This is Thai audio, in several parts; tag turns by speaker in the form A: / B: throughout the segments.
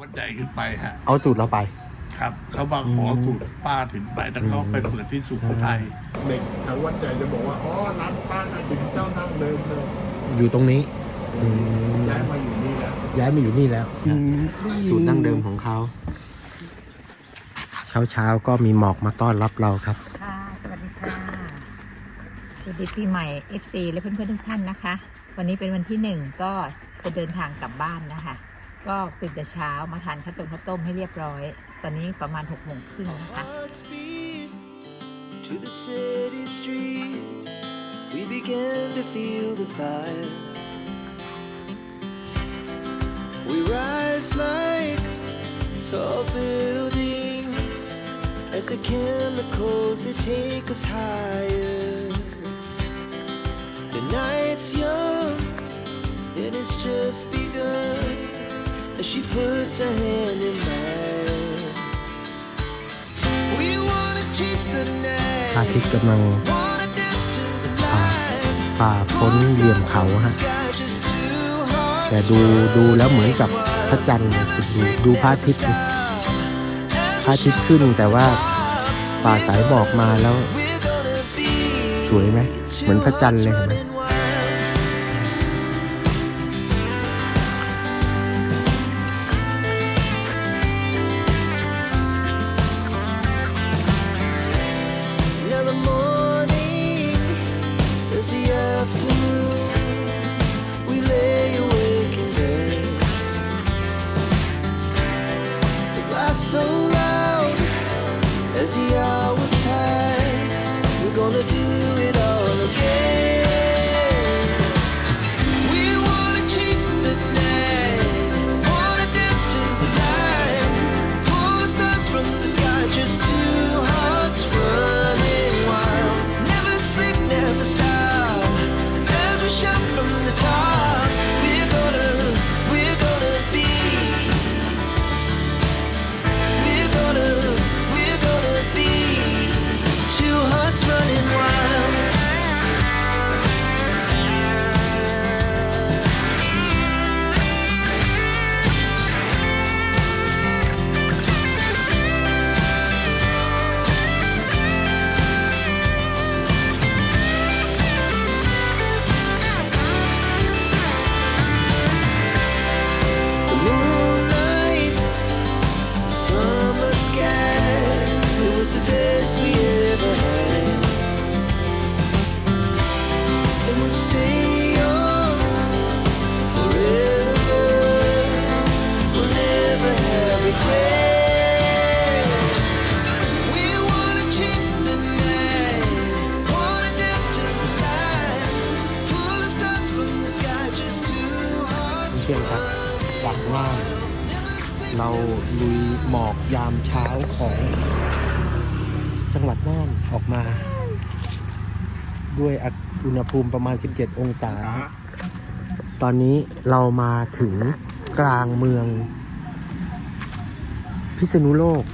A: วัดใหญ่ขึ้นไปฮะ
B: เอาสูตรเราไป
A: ครับเขามาขอสูตรป้าถึงไปแล้วเขาไปเปิดที่สุโขทัยเด็กแถววัดใหญ่จะบอกว่าอ๋อร้านป้าน่ะถึงเจ้านั่งเดิมเลย
B: อยู่ตรงนี้อืม
A: ย้ายมาอยู่นี่แล้ว
B: ย้ายมาอยู่นี่แล้ว สูตรดั้งเดิมของเขา เช้าเช้าๆก็มีหมอกมาต้อนรับเราครับ
C: ค่ะ สวัสดีค่ะ สวัสดีปีใหม่ FC และเพื่อนๆทุกท่านนะคะ วันนี้เป็นวันที่หนึ่งก็จะเดินทางกลับบ้านนะคะ ก็ตื่นแต่เช้ามาทานข้าวต้มข้าวต้มให้เรียบร้อย ตอนนี้ประมาณ6กโมงครึ่งนะคะ
D: To the city streets. We began to feel the fire. We rise like tall buildings as the chemicals they take us higher. The night's young and it's just begun she puts her hand in mine. We wanna chase the
B: พระอาทิต
D: night.
B: ย์กำลัง
D: Wanna dance to the
B: ผ่า
D: light.
B: ฝ่าพ้นเหลี่ยมเขาฮะ
D: Sky just two hearts
B: แต่ดูดูแล้วเหมือนกับพระจันทร์เลยดูดูพระอาทิตย์ดิพระอาทิตย์ขึ้นแต่ว่าฝ่าสายหมอกมาแล้ว
D: We're gonna be
B: สวยไหมเหมือนพระจันทร์เลยเห็นไหม
D: running
B: ภูมิประมาณ 17 องศา ตอนนี้เรามาถึงกลางเมือง พิษณุโลก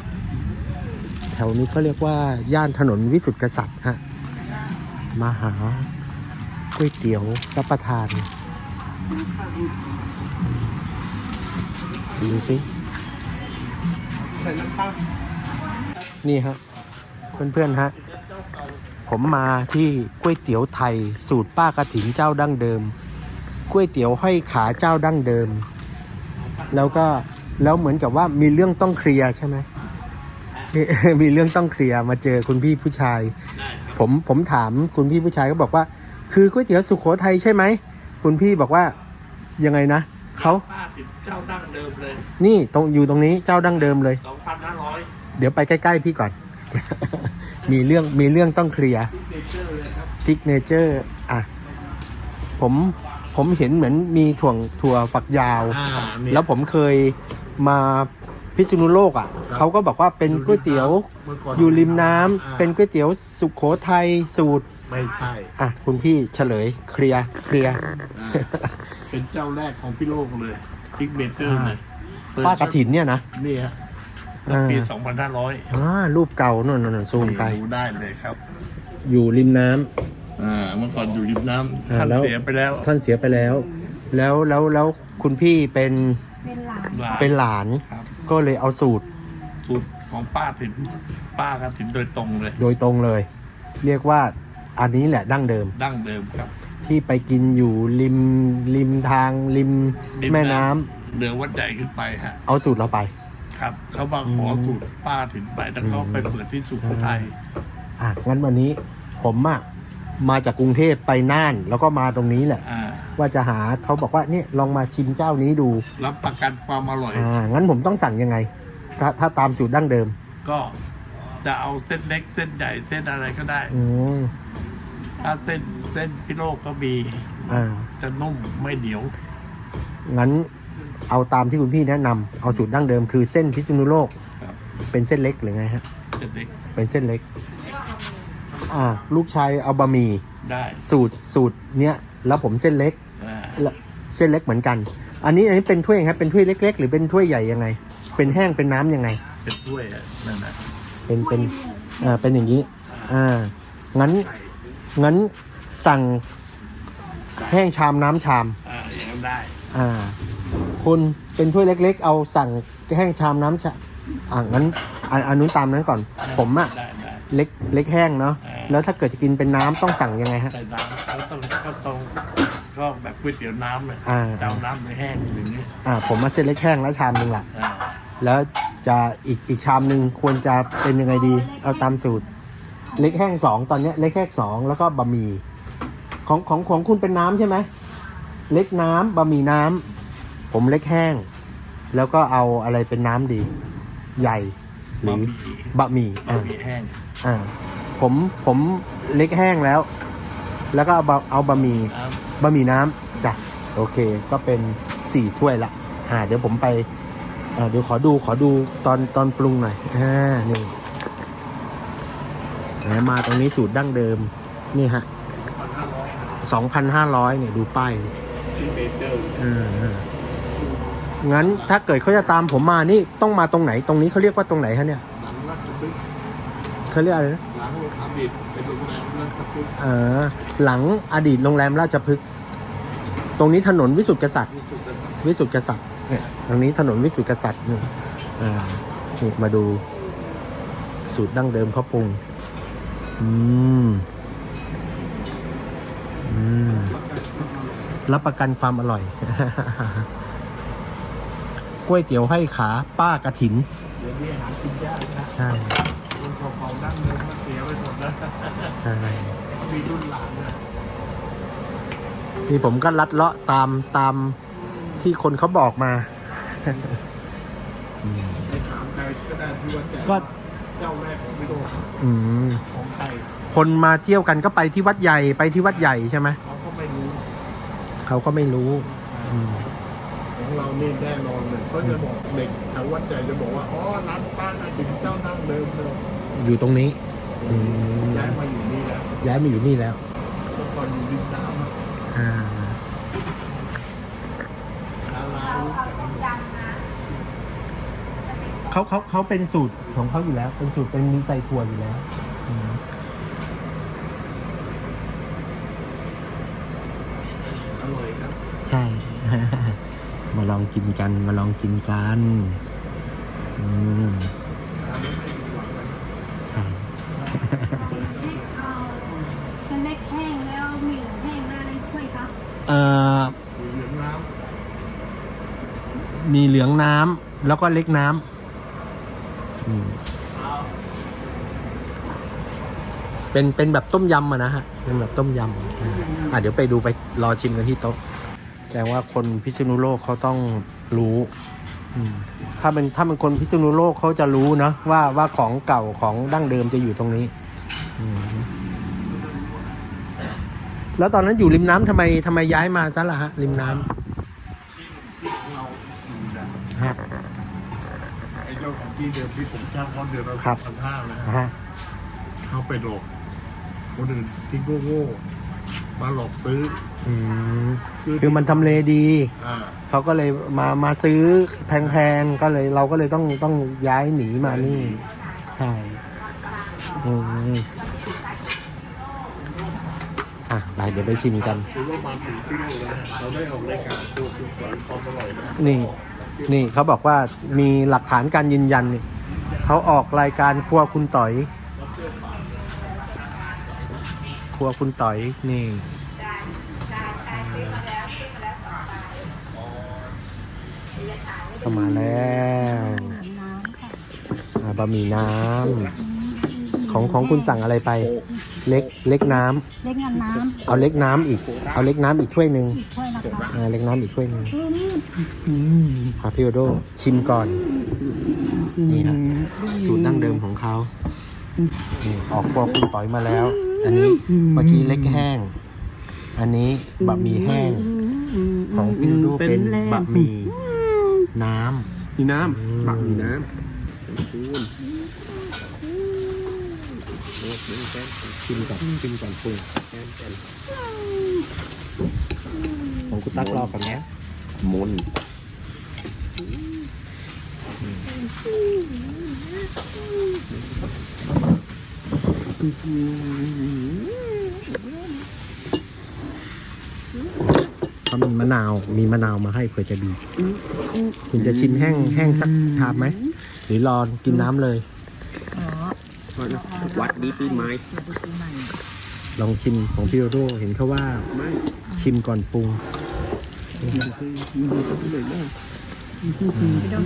B: แถวนี้ก็เรียกว่า ย่านถนนวิสุทธิกษัตริย์ฮะ มาหาก๋วยเตี๋ยวรับประทาน ดูสิ
A: ใส่น้ำข้าว
B: นี่ฮะ เพื่อนๆฮะ ผมมาที่ก๋วยเตี๋ยวไทย สูตรป้ากระถินเจ้าดั้งเดิมก๋วยเตี๋ยวห้อยขาเจ้าดั้งเดิม แล้วก็แล้วเหมือนกับว่ามีเรื่องต้องเคลียร์ใช่ไหมมีมีเรื่องต้องเคลียร์มาเจอคุณพี่ผู้ชาย ผมผมถามคุณพี่ผู้ชายก็บอกว่า คือก๋วยเตี๋ยวสุโขทัยใช่ไหมคุณพี่บอกว่ายังไงนะเขา
A: ป้าถึงเจ้าดั้งเดิมเลย
B: นี่ตรงอยู่ตรงนี้เจ้าดั้งเดิมเลย
A: 2,500
B: เดี๋ยวไปใกล้ๆพี่ก่อน มีเรื่องมีเรื่องต้องเคลียร์
A: ซิกเนเจอร์เลยครับ
B: ซิกเนเจอร์อะผมผมเห็นเหมือนมีถั่วถั่วฝักยาว
A: อ่าเนี่ย
B: แล้วผมเคยมาพิษณุโลกอะเขาก็บอกว่าเป็นก๋วยเตี๋ยว
A: เมื่ก่น
B: อยู่ริมน้ำ
A: อ่า
B: เป็นก๋วยเตี๋ยวสุขโขทัยสูตร
A: ไม่ใช่
B: อะคุณพี่เฉลยเคลียร์เคลียร์
A: อ่าเป็นเจ้าแรกของพี่โลกเลยซิกเนเจอร์เลย
B: ป้ากระถินเนี่ยนะ
A: นี่ฮะ
B: อ่า
A: ปี 2,500
B: อ่ารูปเก่านู่นนนซูมไป
A: ดูได้เลยครับ
B: อยู่ริมน้ำ
A: อ่าเมื่อก่อนอยู่ริมน้ำ
B: อ่า
A: ท่าน
B: แล้ว
A: เสียไปแล้ว
B: ท่านเสียไปแล้ว แล้วแล้วแล้วคุณพี่เป็น
C: เป็นหล
A: หลาน
B: เป็นหลาน
A: ครับ
B: ก็เลยเอาสูตร
A: สูตรของป้าถิ่นป้ากระถิ่นโดยตรงเลย
B: โดยตรงเลย เรียกว่าอันนี้แหละดั้งเดิม
A: ดั้งเดิมครับ
B: ที่ไปกินอยู่ริมริมทางริม
A: ริม
B: แม่น้ำ
A: เหนือวัดใหญ่ขึ้นไปฮะ
B: เอาสูตรเราไป
A: ครับ เขามาขอสูตรป้าถิ่นไปแต่เขาไปเปิดที่สุโขทัย
B: อะงั้นวันนี้ผมอะมาจากกรุงเทพไปน่านแล้วก็มาตรงนี้แหละ
A: อ่า
B: ว่าจะหาเขาบอกว่าเนี่ยลองมาชิมเจ้านี้ดู
A: รับประกันความอร่อย
B: อ่า งั้นผมต้องสั่งยังไง ถ้าถ้าตามสูตรดั้งเดิม
A: ก็จะเอาเส้นเล็กเส้นใหญ่เส้นอะไรก็ได้
B: อืม
A: ถ้าเส้นเส้นพิโลกก็มี
B: อ่า
A: จะนุ่มไม่เหนียว
B: งั้น เอาตามที่คุณพี่แนะนำเอาสูตรดั้งเดิมคือเส้นพิษณุโลก
A: ครับ
B: เป็นเส้นเล็กหรือไงฮะ
A: เส้นเล็ก
B: เป็นเส้นเล็ก อ่า ลูกชายเอาบะหมี่
A: ได้
B: สูตรสูตรเนี้ยแล้วผมเส้นเล็ก
A: อ่า
B: แล้วเส้นเล็กเหมือนกัน อันนี้อันนี้เป็นถ้วยยังไงครับเป็นถ้วยเล็ก ๆ หรือเป็นถ้วยใหญ่ยังไง เป็นแห้งเป็นน้ำยังไง
A: เป็นถ้วยอะนั่นนะ
B: เป็นเป็นอ่าเป็นอย่างนี้ อ่างั้น
A: ไข่
B: งั้นสั่งแห้งชามน้ำชาม
A: อ่าอย่างนั้นได้
B: อ่า คุณเป็นถ้วยเล็ก ๆ เอาสั่งแห้งชามน้ำชาอ่างั้นอันอันนู้นตามนั้นก่อน ผมอะ
A: ได้ได้
B: เล็กเล็กแห้งเนาะ
A: อ่า
B: แล้วถ้าเกิดจะกินเป็นน้ำต้องสั่งยังไงฮะ
A: ใส่น้ำก็ต้องก็ต้องก็แบบก๋วยเตี๋ยวน้ำเลย
B: อ่า
A: จะเอาน้ำไปแห้งอย่างนี้
B: อ่าผมมาเส้นเล็กแห้งแล้วชามหนึ่งละ
A: อ่า
B: แล้วจะอีกอีกชามหนึ่งควรจะเป็นยังไงดี เอาตามสูตร เล็กแห้งสองตอนเนี้ยเล็กแห้งสองแล้วก็บะหมี่ของของของคุณเป็นน้ำใช่ไหมเล็กน้ำบะหมี่น้ำ ผมเล็กแห้ง แล้วก็เอาอะไรเป็นน้ำดี ใหญ่ หรื
A: บะ
B: อ
A: หมี่
B: บะหมี่
A: บะ
B: อ่า
A: หมี่แห้ง
B: อ่าผมผมเล็กแห้งแล้ว แล้วก็เอาบะเอาบะหมี่
A: น้
B: บะหมี่น้ำจ้ะโอเคก็เป็นสี่ถ้วยละอ่าเดี๋ยวผมไปอ่าเดี๋ยวขอดูขอดูตอนตอนปรุงหน่อยอ่านี่ไหนมาตรงนี้สูตรดั้งเดิม นี่ฮะสองพันห้าร้อยเนี่ยดูป้ายำ
A: ที่เบเดอร์
B: อ่าอ่า งั้นถ้าเกิดเขาจะตามผมมานี่ต้องมาตรงไหน ตรงนี้เขาเรียกว่าตรงไหนคะเนี่ย
A: หลังรัชพฤก
B: เขาเรียกอะไรนะ
A: หลังอดเป็นโรงแรมรัชพฤกษ์
B: อ่าหลังอดีตโรงแรมราชพฤกษ์ตรงนี้ถนนวิสุทธิกษัตริย์
A: ที่สุดนะครับ
B: วิสุทธิกษัตริย์เนี่ยตรงนี้ถนนวิสุทธิกษัตริย์นี่อ่านี่มาดูสูตรดั้งเดิมเขาปรุงอืมอืมรับประกันความอร่อย ก๋วยเตี๋ยวให้ขาป้ากระถิน
A: เดี๋ยวนี้หากินยากนะ
B: ใช่
A: รุ่นของๆดั้งเดิมมันเสียไปหมดแล้ว
B: ใช่
A: มีรุ่นหลานนะ
B: นี่ผมก็ลัดเลาะตามตามที่คนเขาบอกมา
A: ไปถามใครก็ได้ที่ว่าแจ
B: ก็
A: เจ้าแรกของพิโลก
B: อืม
A: ของไทย
B: คนมาเที่ยวกันก็ไปที่วัดใหญ่ไปที่วัดใหญ่ใช่ไหม
A: เขาก็ไม่รู้
B: เขาก็ไม่รู้อืม
A: ของเรา นี่แน่นอนเลยเขาจะบอกเด็กแถววัดใหญ่จะบอกว่าอ๋อร้านป้าน่ะถึงเจ้านั่งเดิมเลย
B: อยู่ตรงนี้อืม
A: ย้ายมาอยู่นี่แล้ว
B: ย้ายมาอยู่นี่แล้ว
A: เมื่อก่อนอยู่ริมน้ำอะ
B: อ่า
A: ดารารู้จัก
B: เขาเขาเขาเป็นสูตรของเขาอยู่แล้ว เป็นสูตรเป็นมีใส่ถั่วอยู่แล้วอืม
A: อร่อยครับ
B: ใช่ มา ลองกินกัน มาลองกินกันอืม
A: ทานแล้วไม่ผิดหวังเลย
B: ใช่
E: เส้นเล็กแห้งแล้วมีเหลืองแห้งได้ช่วยครับ
B: เอ่อ
A: เหลืองน้
B: มีเหลืองน้ำแล้วก็เล็กน้ำอืมเป็นเป็นแบบต้มยำอะนะฮะเป็นแบบต้มยำอ่าอะเดี๋ยวไปดูไปรอชิมกันที่โต๊ะ แต่ว่าคนพิษณุโลกเขาต้องรู้อืมถ้าเป็นถ้าเป็นคนพิษณุโลกเขาจะรู้นะว่าว่าของเก่าของดั้งเดิมจะอยู่ตรงนี้อืมแล้วตอนนั้นอยู่ริมน้ำทำไมทำไมย้ายมาซะล่ะฮะ ริมน้ำำ
A: ที่ของเราอยู่นะ
B: ฮะ
A: ไอ้เจ้าของที่เดิมที่ผมจ้างเขาเดือนละ
B: ครับ
A: พันห้านะ
B: ฮะ
A: เขาไปหลอกคนอื่นที่โง่ๆมาหลอกซื้อ
B: อืม คือมันทำเลดี
A: อ่า
B: เขาก็เลยมามาซื้อแพงๆ ก็เลยเราก็เลยต้องต้องย้ายหนีมานี่ใช่อืมอะไปเดี๋ยวไปชิมกัน
A: คือว่ามาถึงที่นี่แล้วเราได้ออกรายการตัวคือสอนความอร่อยนะ
B: นี่ นี่เขาบอกว่ามีหลักฐานการยืนยันนี่เขาออกรายการครัวคุณต่อย ครัวคุณต่อยนี่ เข้ามาแล้วอ่าบะหมี่น้ำของของคุณสั่งอะไรไป เล็กเล็กน้ำ
E: เล็กงานน้
B: เอาเล็กน้ำอีก เอาเล็กน้ำอีกถ้วยหนึ่งำ
E: ถ้วยนะคะ
B: อ่าเล็กน้ำอีกถ้วยหนึ่งอ่าพี่โอโดชิมก่อน นี่ครับสูตรดั้งเดิมของเขานี่ออกครัวคุณต่อยมาแล้ว อันนี้เมื่อกี้เล็กแห้ง อันนี้บะหมี่แห้ง ของพี่โอโดเป็นบะหมี่ น้
F: มีน้ำปักมีน้ำคูณำ
B: ชิมก่อนชิมก่อนปรุงของคุณตั๊กรอก่อนนะ
F: มน
B: เขามี มะนาว มีมะนาวมาให้เผื่อจะบีบคุณจะชิมแห้งแห้งสักชามไหม หรือรอกินน้ำเลย
C: อ๋อ
F: วัดดีปีไม้
C: สวัสดีปีใหม่
B: ลองชิมของพี่โดโดเห็นเขาว่า
F: ไม่
B: ชิมก่อนปรุง
C: ไม่ต้อง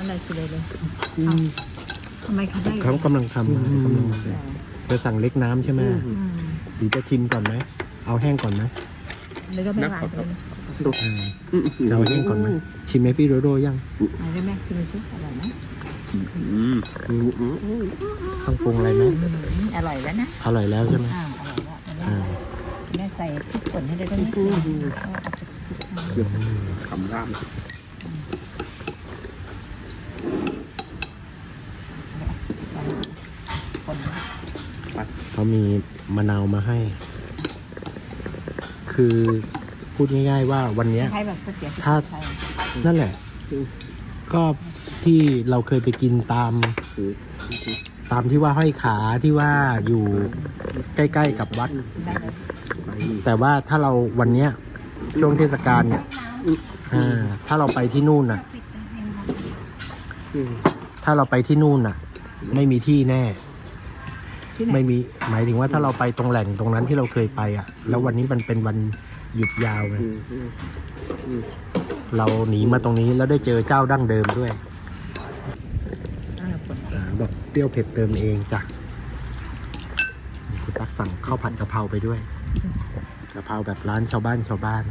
C: อะไรคือเลยเลยเอ้าทำไมเขาได้
B: เขากำลังทำกำลังจะสั่งเล็กน้ำใช่ไหม
C: อืม
B: หรือจะชิมก่อนไหม เอาแห้งก่อนไหม
C: แล้วก็ไม่หวานเลย
B: อ่าจะเอาแห้งก่อนไหมชิมไหมพี่โดโดยัง
C: เอาได้ไหมชิมซิอร่อยไหม
F: อืมอืมอืมอืม
B: ต้องปรุงอะไรไหม
C: อืมอร่อยแล้วนะ
B: อร่อยแล้วใช่ไหม
C: อ้าวอร่อยแล้วอันนี้
B: อ่า
C: แม่ใส่พริกป่นให้ได้ด้วยนิดนึง
F: เดี๋ยวคำร่าม
C: ป่น
B: เขามีมะนาวมาให้ คือพูดง่ายๆว่าวันเนี้ย
C: คล้ายๆแบบก๋วยเตี๋ยว
B: ถ้า
C: ไทย
B: นั่นแหละ ก็ที่เราเคยไปกินตาม ตามที่ว่าห้อยขาที่ว่าอยู่ใกล้ๆกับวัด
C: ได้เลย
F: ไป
B: แต่ว่าถ้าเราวันเนี้ยช่วงเทศกาลเนี่ยอ่าถ้าเราไปที่นู่นน่ะ ถ้าเราไปที่นู่นน่ะ ไม่มีที่แน่
C: ที่ไหน
B: ไม่มีหมายถึงว่าถ้าเราไปตรงแหล่งตรงนั้นที่เราเคยไปอะ แล้ววันนี้มันเป็นวันหยุดยาวไง
F: อืมอืม
B: เราหนีมาตรงนี้แล้วได้เจอเจ้าดั้งเดิมด้วย
C: อ่าป่น
B: อ่าบอกเปรี้ยวเผ็ดเติมเองจ้ะคุณตักสั่งข้าวผัดกะเพราไปด้วยกะเพราแบบร้านชาวบ้านชาวบ้าน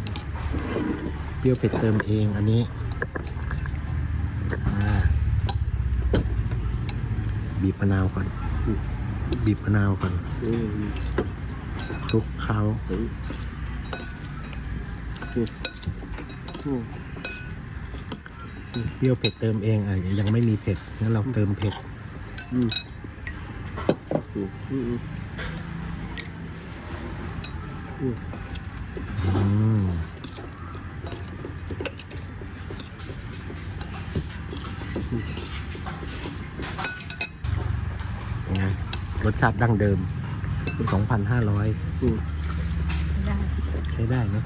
B: เปรี้ยวเผ็ดเติมเองอันนี้อ่าบีบมะนาวก่อน บีบมะนาวก่อนคลุกเคล้าเปรี้ยวเผ็ดเติมเองอะยังไม่มีเผ็ดงั้นเราเติมเผ็ด
F: อืมอืมอืม
B: อืมยังไงร สชาติดั้งเดิม 2,500
F: อืม
C: ได้
B: ใช้ได้ไหม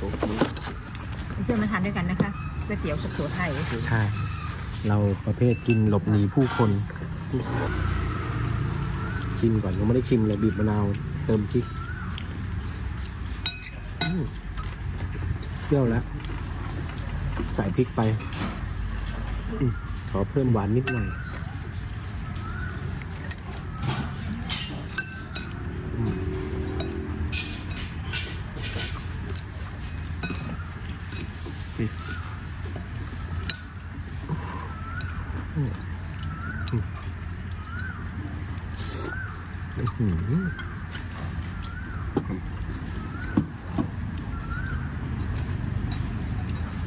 F: โอเค
C: เพื่อนมาทานด้วยกันนะคะก๋วยเตี๋ยวสุโขทัย
B: ใช่ เราประเภทกินหลบหนีผู้คนชิมก่อนยังไม่ได้ชิมเลยบีบมะนาวเติมพริกอืมเปรี้ยวแล้ว ใส่พริกไปอืมขอเพิ่มหวานนิดหน่อยอืมอื้อหือ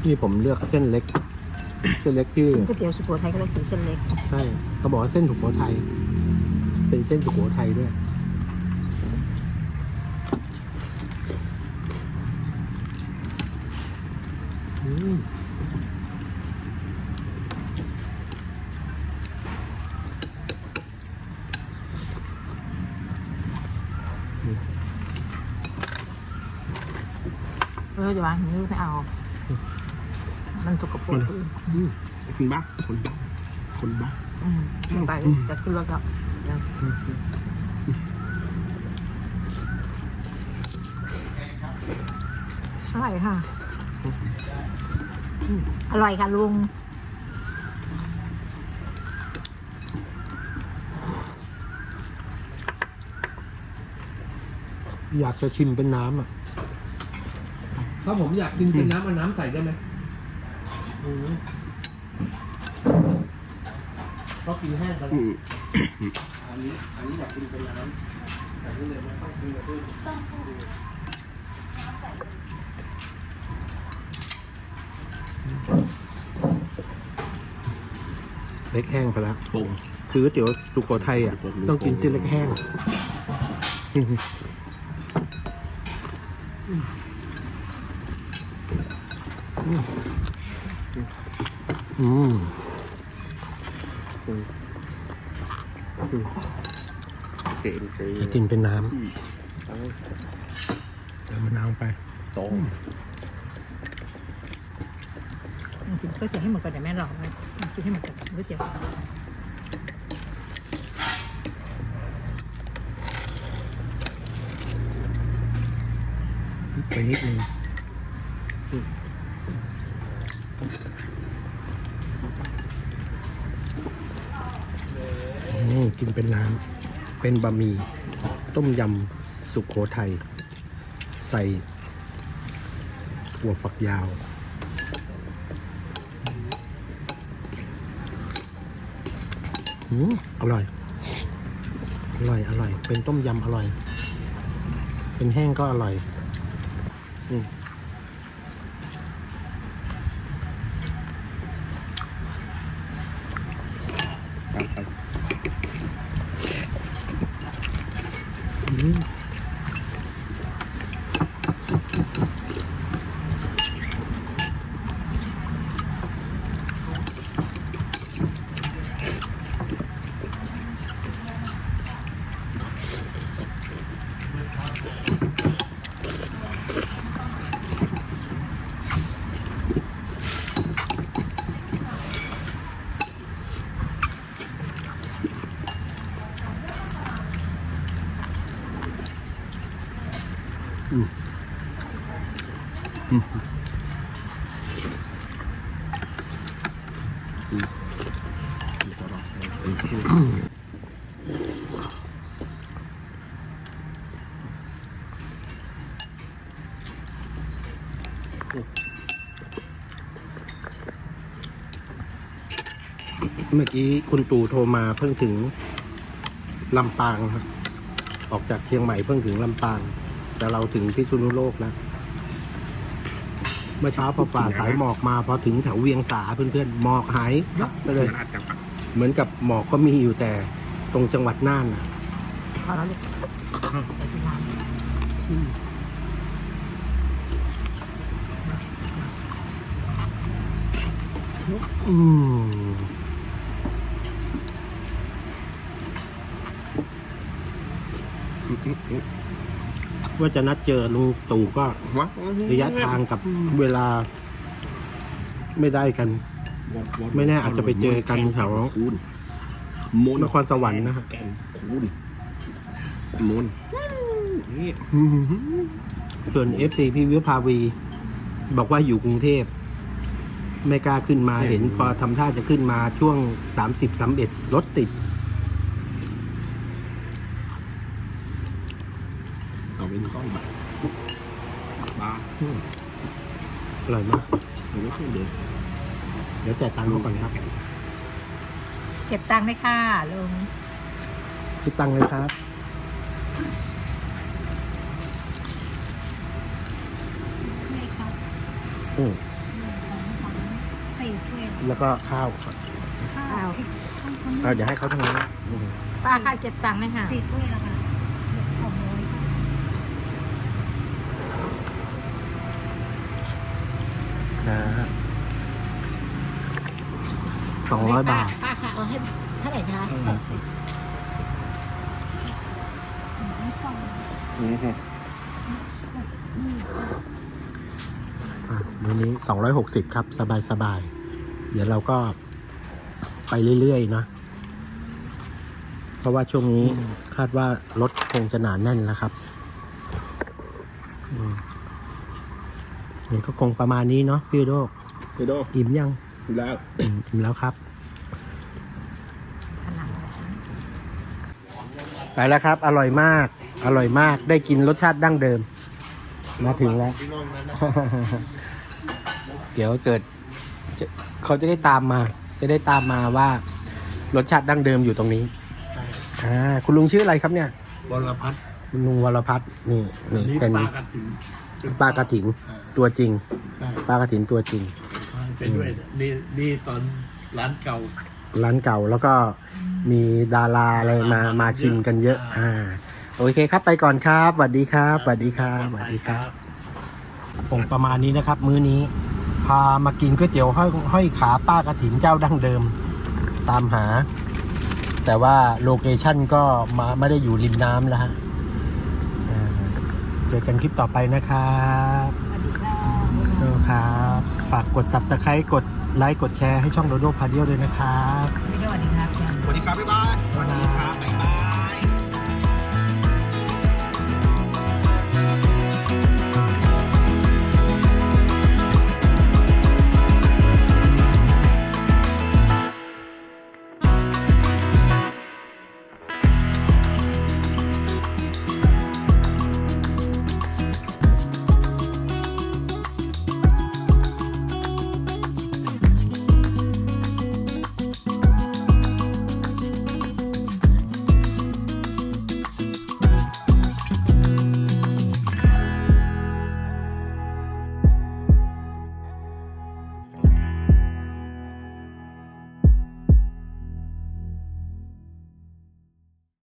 B: นี่ผมเลือกเส้นเล็ก เส้นเล็กที่
C: ก๋วยเตี๋ยวสุโขทัยก็เลยถือเส้นเล็ก
B: ใช่เขาบอกว่าเส้นสุโขทัยเป็นเส้นสุโขทัยด้วย อืม
C: เออจะวางนิ้วไม่เอา มันสกปรก
B: คนบ้าคนบ้าคนบ้า
C: อืมไปจะขึ้นรถแล้วอร่อยค่ะอืมอร่อยค่ะลุง
B: อยากจะชิมเป็นน้ำอะ ถ้าผมอยากกินเป็นน้ำเอาน้ำใส่ได้ไหม ก็กินแห้งกันอันนี้ อันนี้อยากกินเป็นน้ำแต่นี่เลยไม่ต้องกินกับด้วยเล็กแห้งไปแล้ว
F: โป่ง
B: คือก๋วยเตี๋ยวสุโขทัยอะ ต้องกินเส้นเล็กแห้งอืม
F: เก่งเก่ง
B: จะกินเป็นน้
F: เอาำ
B: เอามะนาวไป
F: ตรง
C: กินก๋วยเตี๋ยวให้หมดก่อนเดี๋ยวแม่รอไว้กินให้หมดก่อนก๋วยเตี๋ยว
B: ไปนิดนึงนี่ กินเป็นน้ำเป็นบะหมี่ต้มยำสุขโขทัยใส่ถั่วฝักยาว อืมอร่อย อร่อย อร่อย เป็นต้มยำอร่อย เป็นแห้งก็อร่อย อืม
F: ครับครับ
B: อืม เมื่อกี้คุณตู่โทรมาเพิ่งถึงลำปางครับ ออกจากเชียงใหม่เพิ่งถึงลำปาง แต่เราถึงพิษณุโลกแล้วเมื่อเช้าพอฝ่าสายหมอกมาพอถึงแถวเวียงสาเพื่อนๆหมอกหายยับไปเลย เหมือนกับหมอกก็มีอยู่แต่ตรงจังหวัดน่านน่ะ
C: ล้วลูกไปกินน้ำ
B: อืมว่าจะนัดเจอลุงตู่ก็
F: วะ
B: ระยะทางกับเวลา ไม่ได้กัน ไม่แน่อาจจะไปเจอกันแถว
F: คูณมน
B: นครสวรรค์นะฮะ
F: แกนคูณมนนี่
B: ส่วนเอฟซีพี่วิวภาวี บอกว่าอยู่กรุงเทพ ไม่กล้าขึ้นมาเห็น พอทำท่าจะขึ้นมาช่วงสามสิบสามเอ็ดรถติด
F: เอาเป็นข้องแบบปลา
B: อร่อยมาก
F: เอาไว้ข้างเดียว
B: เดี๋ยวจ่ายตังค์เขาก่อนครับ
C: เก็บตังค์เลยค่ะลุง
B: คิดตังค์เลยครับ
E: นี่ครับ
B: อืม
E: สี่ถ้วย
B: แล้วก็ข้าวครับ
E: ข้าวข้าวข้าว
B: เอาเดี๋ยวให้เขาทั้งนั้นอืม
C: ป้าค่ะเก็บตังค์เลยค่ะ
E: สี่ถ้วยแล้วค่ะสองร้อยค่ะ
B: นะสองร้อยบาท
C: ป้าค่ะเอาให้เท่าไหร่คะ
F: นี่ฮะ
B: อะมื้อนี้260ครับ สบายสบายๆ เดี๋ยวเราก็ไปเรื่อยๆนะ เพราะว่าช่วงนี้คาดว่ารถคงจะหนาแน่นแล้วครับอืมมันก็คงประมาณนี้เนาะพี่โดก
F: ไปดู
B: อิ่มยัง
F: แล้ว
B: อืมอิ่มแล้วครับ
C: ผนัง
B: ไปแล้วครับ อร่อยมาก อร่อยมาก ได้กินรสชาติดั้งเดิม มาถึงแล้ว
A: พี่น้องนั้นนะ
B: เดี๋ยวเกิดจะ เขาจะได้ตามมา จะได้ตามมาว่ารสชาติดั้งเดิมอยู่ตรงนี้อ่าคุณลุงชื่ออะไรครับเนี่ย
A: วรพัฒน์
B: คุณลุงวรพัฒน์นี่
A: อั
B: นี่
A: นนี้
B: เป็น
A: ป้ากระถิ่นเป็น
B: ป้ากระถินตัวจริง
A: ใช่
B: ป้ากระถินตัวจริง
A: ไปด้วยนี่นี่ตอนร้านเก่า
B: ร้านเก่าแล้วก็มีดาราอะไรมามาชิมกันเยอะ อ่า โอเคครับไปก่อนครับสวัสดีครับสวัสดีครับสวัสดีครับคงประมาณนี้นะครับ มื้อนี้ พามากินก๋วยเตี๋ยวห้อยห้อยขาป้ากระถินเจ้าดั้งเดิม ตามหา แต่ว่าโลเคชั่นก็มาไม่ได้อยู่ริมน้ำแล้วฮะเจอกันคลิปต่อไปนะครับ
C: สวัสดีค
B: รับฝากกดตับตะไคร้กดไลค์กดแชร์ให้ช่องโดโดพาเดียวด้วยนะครับ
C: สวัสดีครับ
B: สวัสดีครับบ๊ายบาย